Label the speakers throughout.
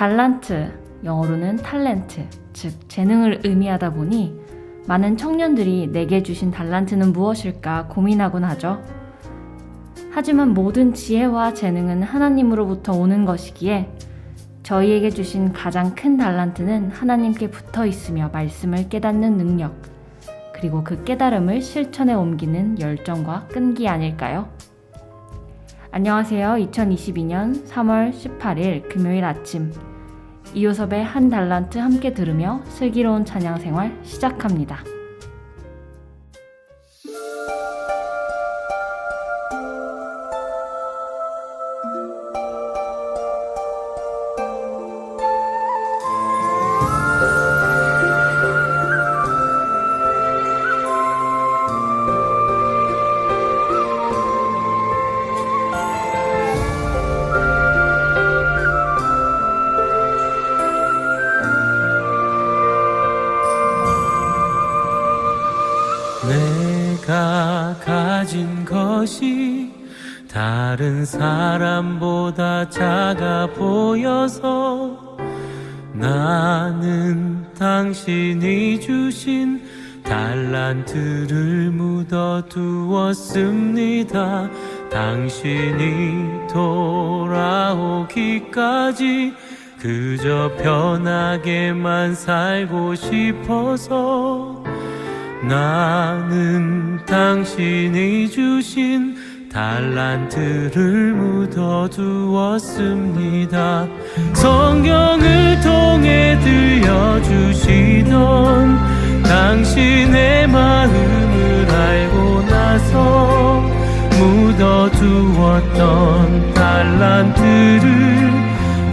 Speaker 1: 달란트, 영어로는 탤런트, 즉 재능을 의미하다 보니 많은 청년들이 내게 주신 달란트는 무엇일까 고민하곤 하죠. 하지만 모든 지혜와 재능은 하나님으로부터 오는 것이기에 저희에게 주신 가장 큰 달란트는 하나님께 붙어 있으며 말씀을 깨닫는 능력, 그리고 그 깨달음을 실천에 옮기는 열정과 끈기 아닐까요? 안녕하세요. 2022년 3월 18일 금요일 아침 이효섭의 한 달란트 함께 들으며 슬기로운 찬양 생활 시작합니다.
Speaker 2: 나는 당신이 주신 달란트를 묻어 두었습니다. 당신이 돌아오기까지 그저 편하게만 살고 싶어서 나는 당신이 주신 달란트를 묻어두었습니다. 성경을 통해 들려주시던 당신의 마음을 알고 나서 묻어두었던 달란트를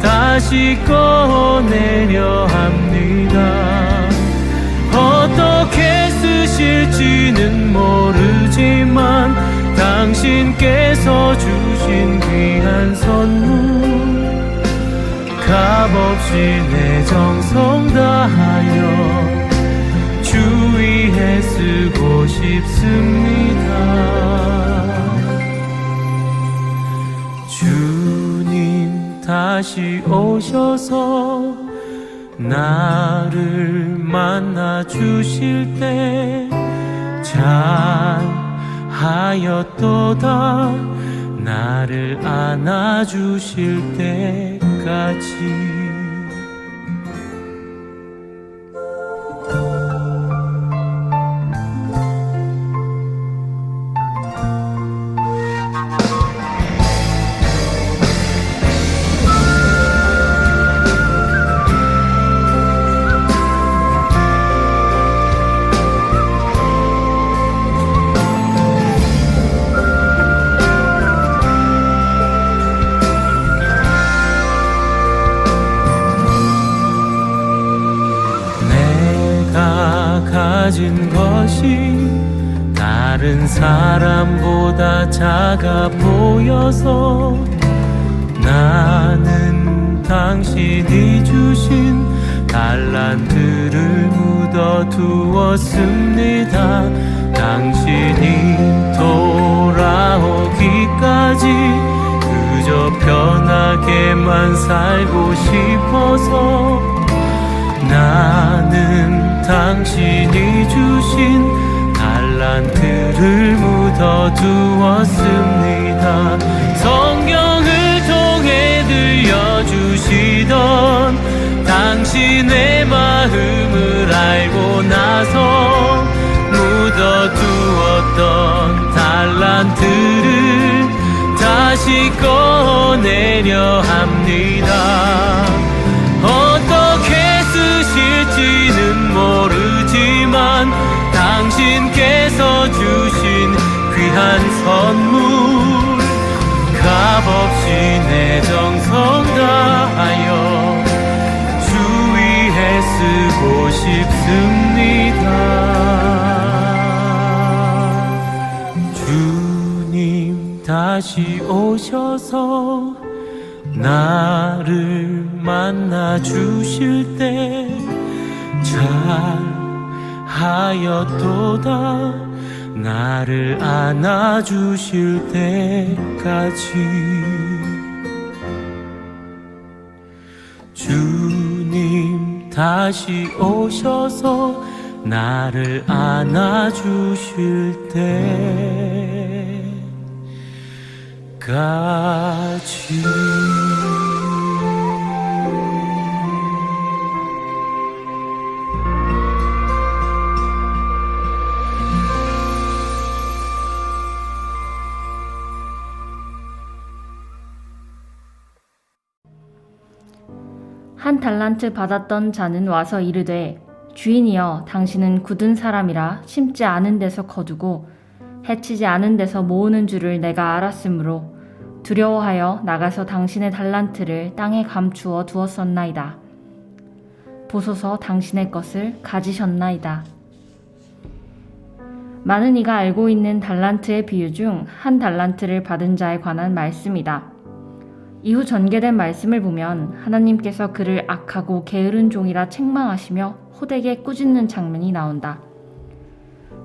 Speaker 2: 다시 꺼내려 합니다. 어떻게 쓰실지는 모르지만 당신께서 주신 귀한 선물 값없이 내 정성 다하여 주위에 쓰고 싶습니다. 주님 다시 오셔서 나를 만나 주실 때잘 하였도다. 나를 안아 주실 때까지 보여서 나는 당신이 주신 달란트를 묻어 두었습니다. 당신이 돌아오기까지 그저 편하게만 살고 싶어서 나는 당신이 주신 달란트를 묻어 두었습니다. 당신의 마음을 알고 나서 묻어 두었던 달란트를 다시 꺼내려 합니다. 어떻게 쓰실지는 모르지만 당신께서 주신 귀한 선물 값없이 내 정성 다하여 쓰고 싶습니다. 주님 다시 오셔서 나를 만나 주실 때 잘하였도다. 나를 안아 주실 때까지
Speaker 3: 다시 오셔서 나를 안아주실 때까지
Speaker 1: 한 달란트 받았던 자는 와서 이르되 주인이여 당신은 굳은 사람이라 심지 않은 데서 거두고 해치지 않은 데서 모으는 줄을 내가 알았으므로 두려워하여 나가서 당신의 달란트를 땅에 감추어 두었었나이다. 보소서 당신의 것을 가지셨나이다. 많은 이가 알고 있는 달란트의 비유 중 한 달란트를 받은 자에 관한 말씀이다. 이후 전개된 말씀을 보면 하나님께서 그를 악하고 게으른 종이라 책망하시며 호되게 꾸짖는 장면이 나온다.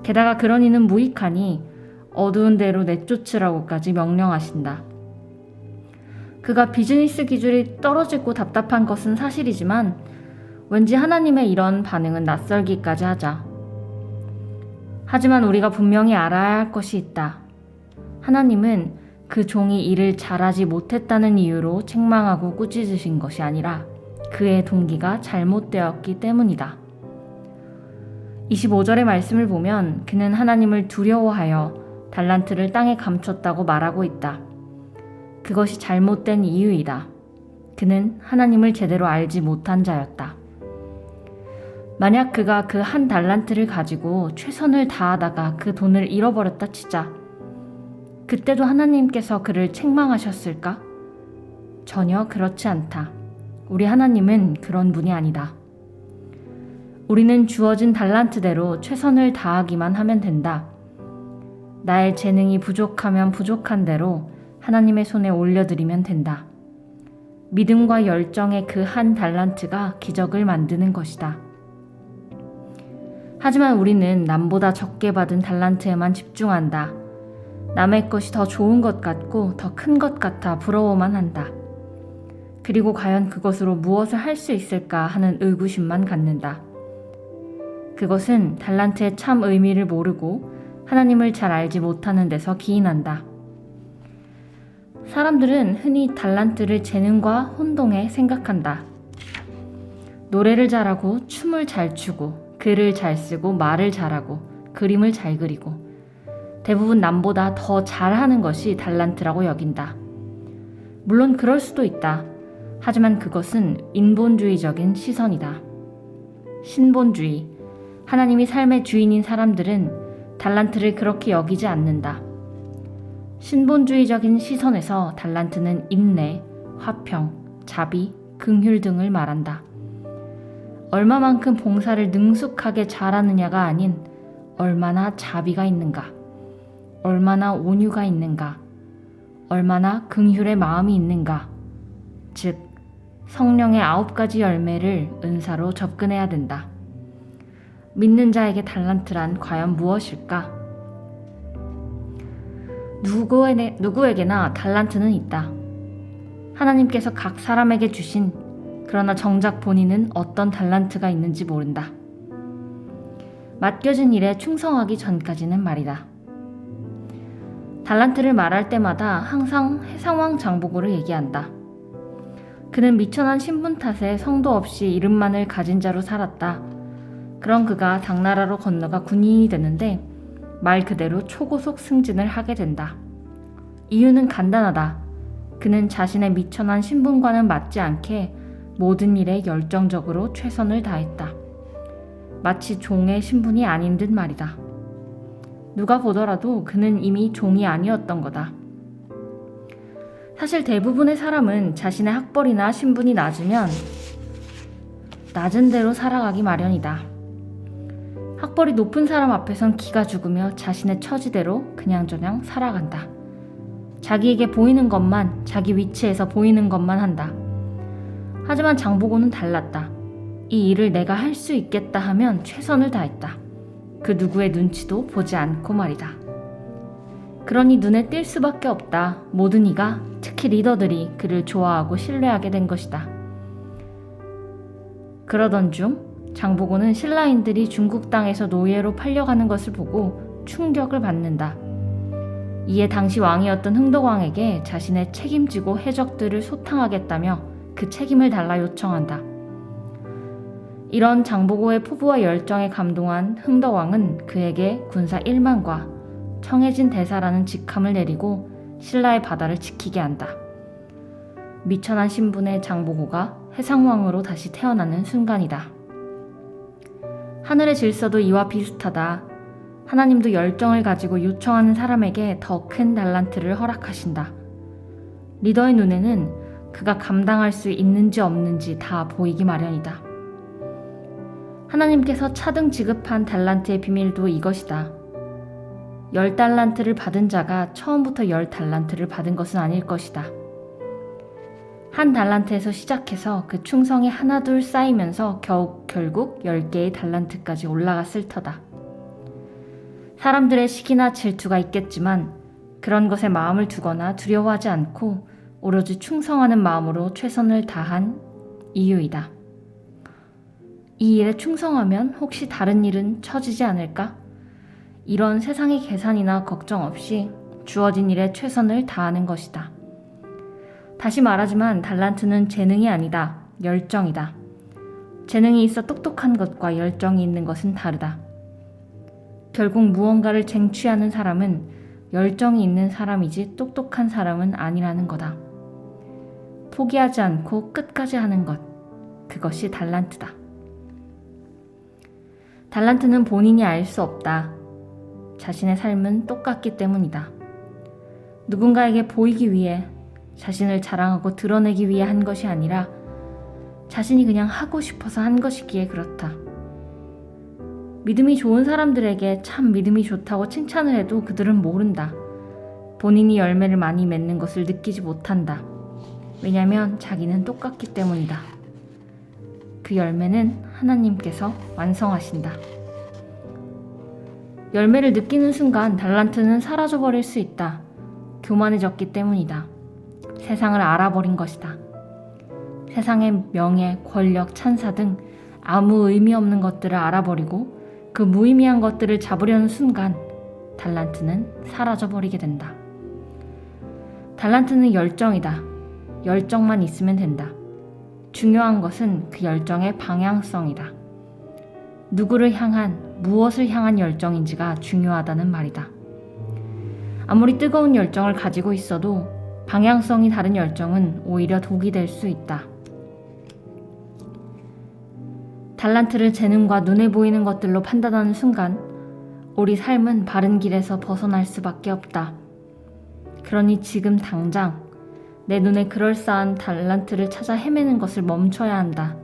Speaker 1: 게다가 그런 이는 무익하니 어두운 데로 내쫓으라고까지 명령하신다. 그가 비즈니스 기술이 떨어지고 답답한 것은 사실이지만 왠지 하나님의 이런 반응은 낯설기까지 하자. 하지만 우리가 분명히 알아야 할 것이 있다. 하나님은 그 종이 일을 잘하지 못했다는 이유로 책망하고 꾸짖으신 것이 아니라 그의 동기가 잘못되었기 때문이다. 25절의 말씀을 보면 그는 하나님을 두려워하여 달란트를 땅에 감췄다고 말하고 있다. 그것이 잘못된 이유이다. 그는 하나님을 제대로 알지 못한 자였다. 만약 그가 그 한 달란트를 가지고 최선을 다하다가 그 돈을 잃어버렸다 치자. 그때도 하나님께서 그를 책망하셨을까? 전혀 그렇지 않다. 우리 하나님은 그런 분이 아니다. 우리는 주어진 달란트대로 최선을 다하기만 하면 된다. 나의 재능이 부족하면 부족한 대로 하나님의 손에 올려드리면 된다. 믿음과 열정의 그 한 달란트가 기적을 만드는 것이다. 하지만 우리는 남보다 적게 받은 달란트에만 집중한다. 남의 것이 더 좋은 것 같고 더 큰 것 같아 부러워만 한다. 그리고 과연 그것으로 무엇을 할 수 있을까 하는 의구심만 갖는다. 그것은 달란트의 참 의미를 모르고 하나님을 잘 알지 못하는 데서 기인한다. 사람들은 흔히 달란트를 재능과 혼동에 생각한다. 노래를 잘하고 춤을 잘 추고 글을 잘 쓰고 말을 잘하고 그림을 잘 그리고 대부분 남보다 더 잘하는 것이 달란트라고 여긴다. 물론 그럴 수도 있다. 하지만 그것은 인본주의적인 시선이다. 신본주의. 하나님이 삶의 주인인 사람들은 달란트를 그렇게 여기지 않는다. 신본주의적인 시선에서 달란트는 인내, 화평, 자비, 긍휼 등을 말한다. 얼마만큼 봉사를 능숙하게 잘하느냐가 아닌 얼마나 자비가 있는가, 얼마나 온유가 있는가, 얼마나 긍휼의 마음이 있는가, 즉 성령의 아홉 가지 열매를 은사로 접근해야 된다. 믿는 자에게 달란트란 과연 무엇일까? 누구에게, 누구에게나 달란트는 있다. 하나님께서 각 사람에게 주신 그러나 정작 본인은 어떤 달란트가 있는지 모른다. 맡겨진 일에 충성하기 전까지는 말이다. 달란트를 말할 때마다 항상 해상왕 장보고를 얘기한다. 그는 미천한 신분 탓에 성도 없이 이름만을 가진 자로 살았다. 그런 그가 당나라로 건너가 군인이 되는데 말 그대로 초고속 승진을 하게 된다. 이유는 간단하다. 그는 자신의 미천한 신분과는 맞지 않게 모든 일에 열정적으로 최선을 다했다. 마치 종의 신분이 아닌 듯 말이다. 누가 보더라도 그는 이미 종이 아니었던 거다. 사실 대부분의 사람은 자신의 학벌이나 신분이 낮으면 낮은 대로 살아가기 마련이다. 학벌이 높은 사람 앞에선 기가 죽으며 자신의 처지대로 그냥저냥 살아간다. 자기에게 보이는 것만, 자기 위치에서 보이는 것만 한다. 하지만 장보고는 달랐다. 이 일을 내가 할 수 있겠다 하면 최선을 다했다. 그 누구의 눈치도 보지 않고 말이다. 그러니 눈에 띌 수밖에 없다. 모든 이가, 특히 리더들이 그를 좋아하고 신뢰하게 된 것이다. 그러던 중 장보고는 신라인들이 중국 땅에서 노예로 팔려가는 것을 보고 충격을 받는다. 이에 당시 왕이었던 흥덕왕에게 자신의 책임지고 해적들을 소탕하겠다며 그 책임을 달라 요청한다. 이런 장보고의 포부와 열정에 감동한 흥덕왕은 그에게 군사 1만과 청해진 대사라는 직함을 내리고 신라의 바다를 지키게 한다. 미천한 신분의 장보고가 해상왕으로 다시 태어나는 순간이다. 하늘의 질서도 이와 비슷하다. 하나님도 열정을 가지고 요청하는 사람에게 더 큰 달란트를 허락하신다. 리더의 눈에는 그가 감당할 수 있는지 없는지 다 보이기 마련이다. 하나님께서 차등 지급한 달란트의 비밀도 이것이다. 열 달란트를 받은 자가 처음부터 열 달란트를 받은 것은 아닐 것이다. 한 달란트에서 시작해서 그 충성이 하나둘 쌓이면서 겨우 결국 열 개의 달란트까지 올라갔을 터다. 사람들의 시기나 질투가 있겠지만 그런 것에 마음을 두거나 두려워하지 않고 오로지 충성하는 마음으로 최선을 다한 이유이다. 이 일에 충성하면 혹시 다른 일은 처지지 않을까? 이런 세상의 계산이나 걱정 없이 주어진 일에 최선을 다하는 것이다. 다시 말하지만 달란트는 재능이 아니다. 열정이다. 재능이 있어 똑똑한 것과 열정이 있는 것은 다르다. 결국 무언가를 쟁취하는 사람은 열정이 있는 사람이지 똑똑한 사람은 아니라는 거다. 포기하지 않고 끝까지 하는 것. 그것이 달란트다. 달란트는 본인이 알 수 없다. 자신의 삶은 똑같기 때문이다. 누군가에게 보이기 위해 자신을 자랑하고 드러내기 위해 한 것이 아니라 자신이 그냥 하고 싶어서 한 것이기에 그렇다. 믿음이 좋은 사람들에게 참 믿음이 좋다고 칭찬을 해도 그들은 모른다. 본인이 열매를 많이 맺는 것을 느끼지 못한다. 왜냐면 자기는 똑같기 때문이다. 그 열매는 하나님께서 완성하신다. 열매를 느끼는 순간 달란트는 사라져 버릴 수 있다. 교만해졌기 때문이다. 세상을 알아버린 것이다. 세상의 명예, 권력, 찬사 등 아무 의미 없는 것들을 알아버리고 그 무의미한 것들을 잡으려는 순간 달란트는 사라져 버리게 된다. 달란트는 열정이다. 열정만 있으면 된다. 중요한 것은 그 열정의 방향성이다. 누구를 향한, 무엇을 향한 열정인지가 중요하다는 말이다. 아무리 뜨거운 열정을 가지고 있어도 방향성이 다른 열정은 오히려 독이 될 수 있다. 달란트를 재능과 눈에 보이는 것들로 판단하는 순간 우리 삶은 바른 길에서 벗어날 수밖에 없다. 그러니 지금 당장 내 눈에 그럴싸한 달란트를 찾아 헤매는 것을 멈춰야 한다.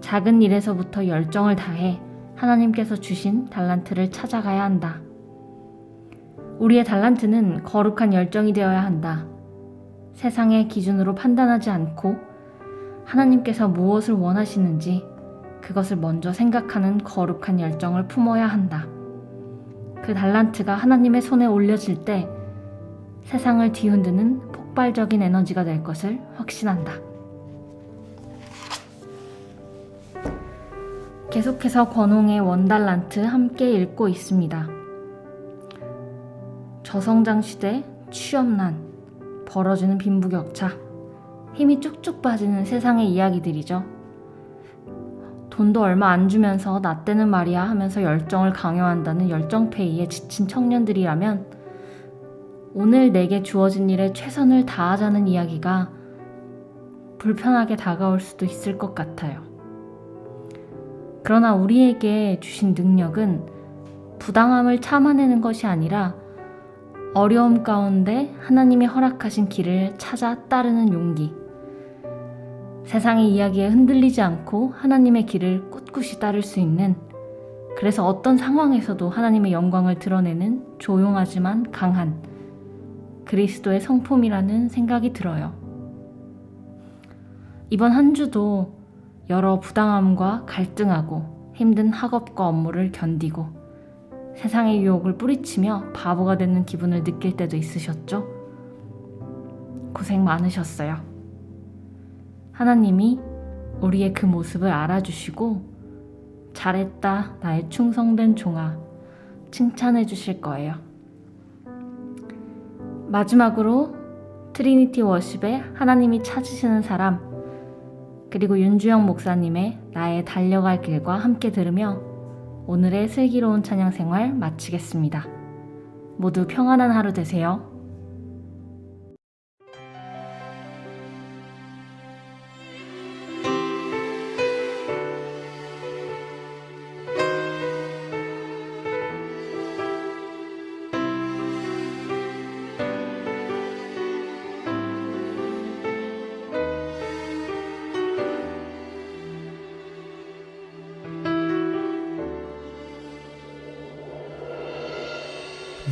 Speaker 1: 작은 일에서부터 열정을 다해 하나님께서 주신 달란트를 찾아가야 한다. 우리의 달란트는 거룩한 열정이 되어야 한다. 세상의 기준으로 판단하지 않고 하나님께서 무엇을 원하시는지 그것을 먼저 생각하는 거룩한 열정을 품어야 한다. 그 달란트가 하나님의 손에 올려질 때 세상을 뒤흔드는 폭발적인 에너지가 될 것을 확신한다. 계속해서 권홍의 원달란트 함께 읽고 있습니다. 저성장 시대, 취업난, 벌어지는 빈부격차, 힘이 쭉쭉 빠지는 세상의 이야기들이죠. 돈도 얼마 안 주면서 나 때는 말이야 하면서 열정을 강요한다는 열정페이에 지친 청년들이라면 오늘 내게 주어진 일에 최선을 다하자는 이야기가 불편하게 다가올 수도 있을 것 같아요. 그러나 우리에게 주신 능력은 부당함을 참아내는 것이 아니라 어려움 가운데 하나님이 허락하신 길을 찾아 따르는 용기. 세상의 이야기에 흔들리지 않고 하나님의 길을 꿋꿋이 따를 수 있는 그래서 어떤 상황에서도 하나님의 영광을 드러내는 조용하지만 강한 그리스도의 성품이라는 생각이 들어요. 이번 한 주도 여러 부당함과 갈등하고 힘든 학업과 업무를 견디고 세상의 유혹을 뿌리치며 바보가 되는 기분을 느낄 때도 있으셨죠? 고생 많으셨어요. 하나님이 우리의 그 모습을 알아주시고 잘했다, 나의 충성된 종아, 칭찬해 주실 거예요. 마지막으로 트리니티 워십의 하나님이 찾으시는 사람 그리고 윤주영 목사님의 나의 달려갈 길과 함께 들으며 오늘의 슬기로운 찬양 생활 마치겠습니다. 모두 평안한 하루 되세요.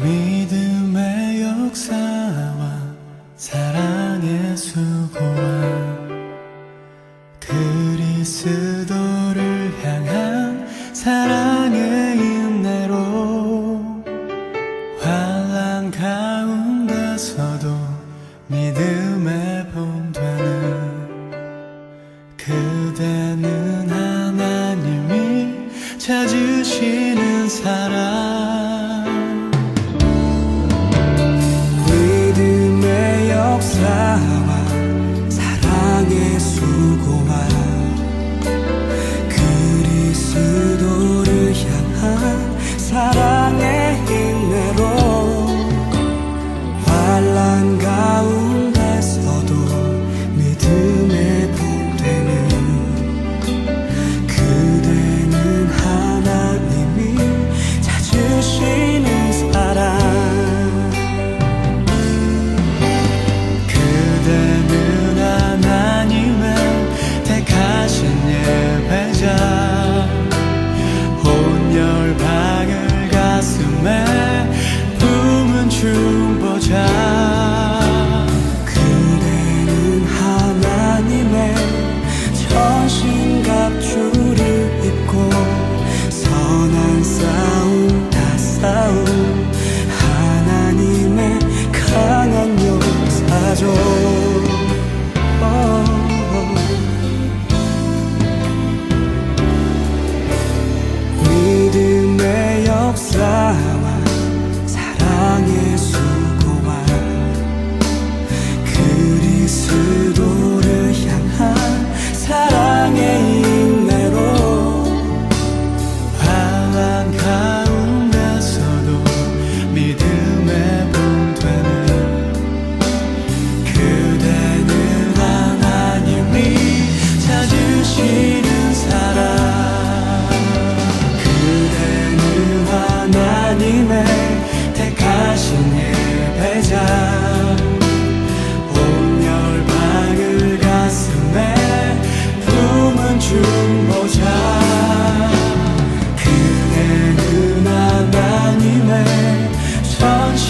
Speaker 3: 믿음의 역사와 사랑.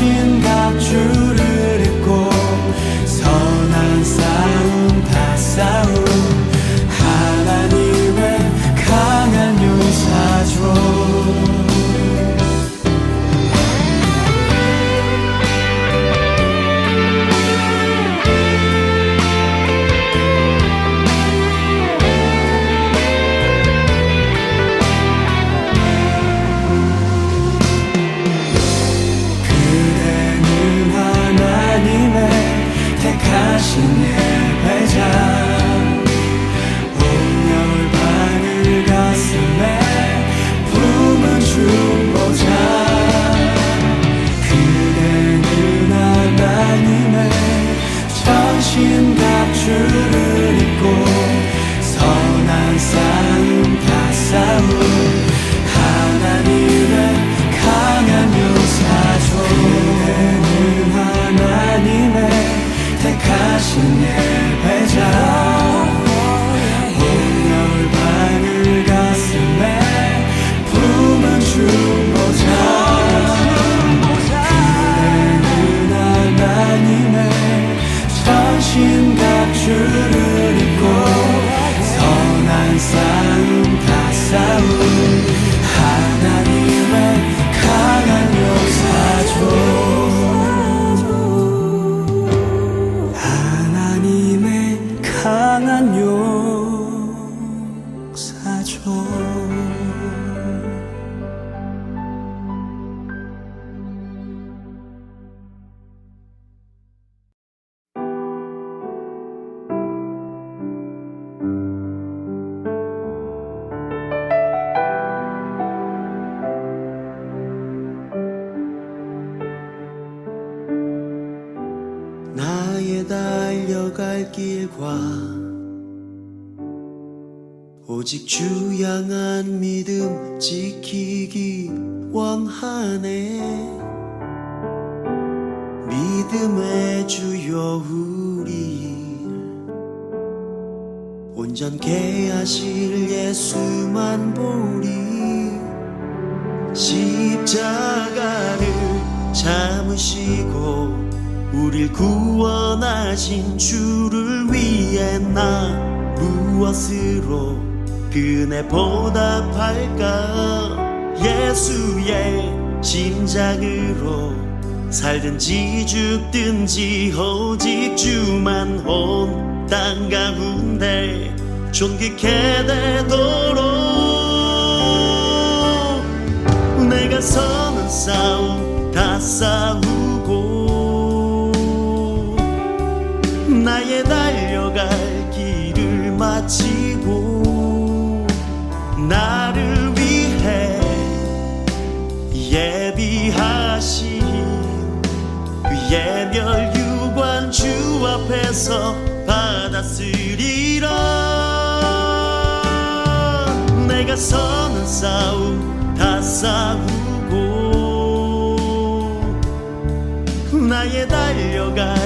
Speaker 4: 주신
Speaker 3: 값 주를
Speaker 4: 길과 오직 주 향한 믿음 지키기 원하네. 믿음의 주여 우리 온전케 하실 예수만 보리. 십자가를 참으시고 우릴 구원하신 주를 위해 나 무엇으로 그네 보답할까? 예수의 심장으로 살든지 죽든지 오직 주만 온 땅 가운데 존귀케 되도록. 내가 서는 싸움 다 싸우 나를 위해 예비하신 그 예멸 유관 주 앞에서 받았으리라. 내가 서는 싸움 다 싸우고 나의 달려갈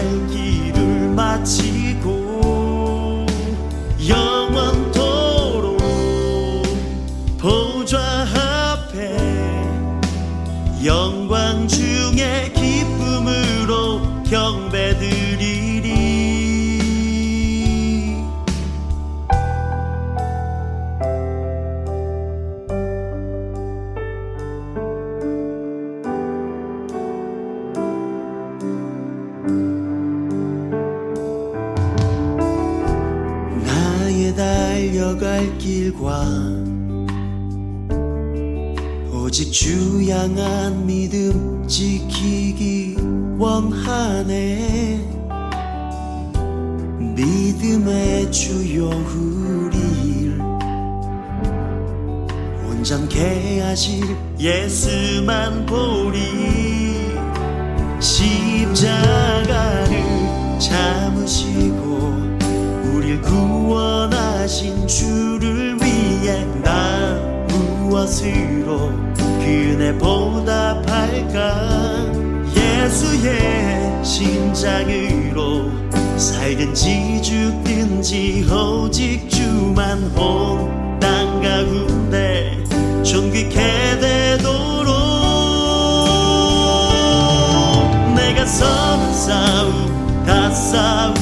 Speaker 4: 오직 주 향한 믿음 지키기 원하네. 믿음의 주요 우리를 온전케 하실 예수만 보리. 십자가를 참으시고 우릴 구원하신 주를 위해 나 무엇으로 그네 보답할까? 예수의 심장으로 살든지 죽든지 오직 주만 온 땅 가운데 존귀케 되도록. 내가 서는 싸움 다 싸우